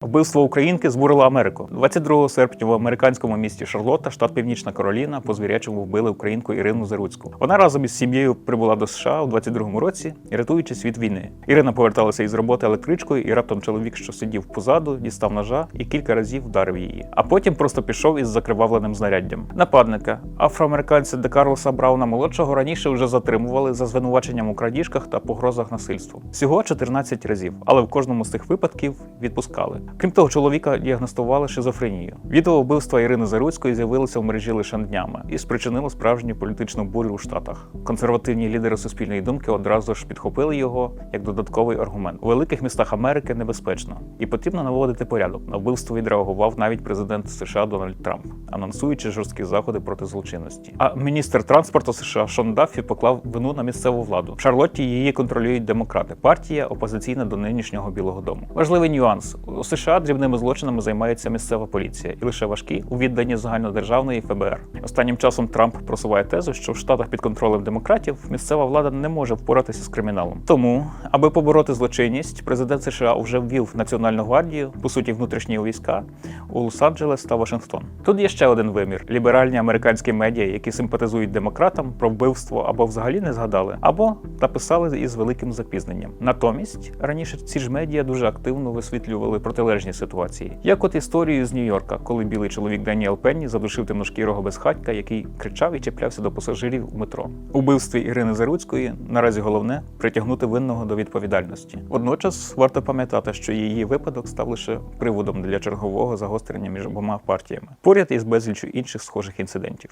Вбивство українки збурило Америку. 22 серпня в американському місті Шарлотта, штат Північна Кароліна, по звірячому вбили українку Ірину Заруцьку. Вона разом із сім'єю прибула до США у 22-му році, рятуючись від війни. Ірина поверталася із роботи електричкою, і раптом чоловік, що сидів позаду, дістав ножа і кілька разів вдарив її. А потім просто пішов із закривавленим знаряддям. Нападника афроамериканця Де Карлоса Брауна молодшого раніше вже затримували за звинуваченням у крадіжках та погрозах насильством. Всього 14 разів, але в кожному з цих випадків відпускали. Крім того, чоловіка діагностували шизофренію. Відео вбивства Ірини Заруцької з'явилося в мережі лише днями і спричинило справжню політичну бурю у Штатах. Консервативні лідери суспільної думки одразу ж підхопили його як додатковий аргумент. У великих містах Америки небезпечно і потрібно наводити порядок. На вбивство відреагував навіть президент США Дональд Трамп, анонсуючи жорсткі заходи проти злочинності. А міністр транспорту США Шон Даффі поклав вину на місцеву владу. В Шарлотті її контролюють демократи. Партія опозиційна до нинішнього Білого Дому. Важливий нюанс у США дрібними злочинами займається місцева поліція, і лише важкі у відданні загальнодержавної ФБР. Останнім часом Трамп просуває тезу, що в штатах під контролем демократів місцева влада не може впоратися з криміналом. Тому, аби побороти злочинність, президент США вже ввів Національну гвардію, по суті, внутрішні війська у Лос-Анджелес та Вашингтон. Тут є ще один вимір: ліберальні американські медіа, які симпатизують демократам про вбивство або взагалі не згадали, або написали із великим запізненням. Натомість раніше ці ж медіа дуже активно висвітлювали протилежні ситуації, як от історію з Нью-Йорка, коли білий чоловік Даніел Пенні задушив темношкірого безхатька, який кричав і чіплявся до пасажирів у метро. У вбивстві Ірини Заруцької наразі головне притягнути винного до відповідальності. Водночас варто пам'ятати, що її випадок став лише приводом для чергового загострення між обома партіями, поряд із безліччю інших схожих інцидентів.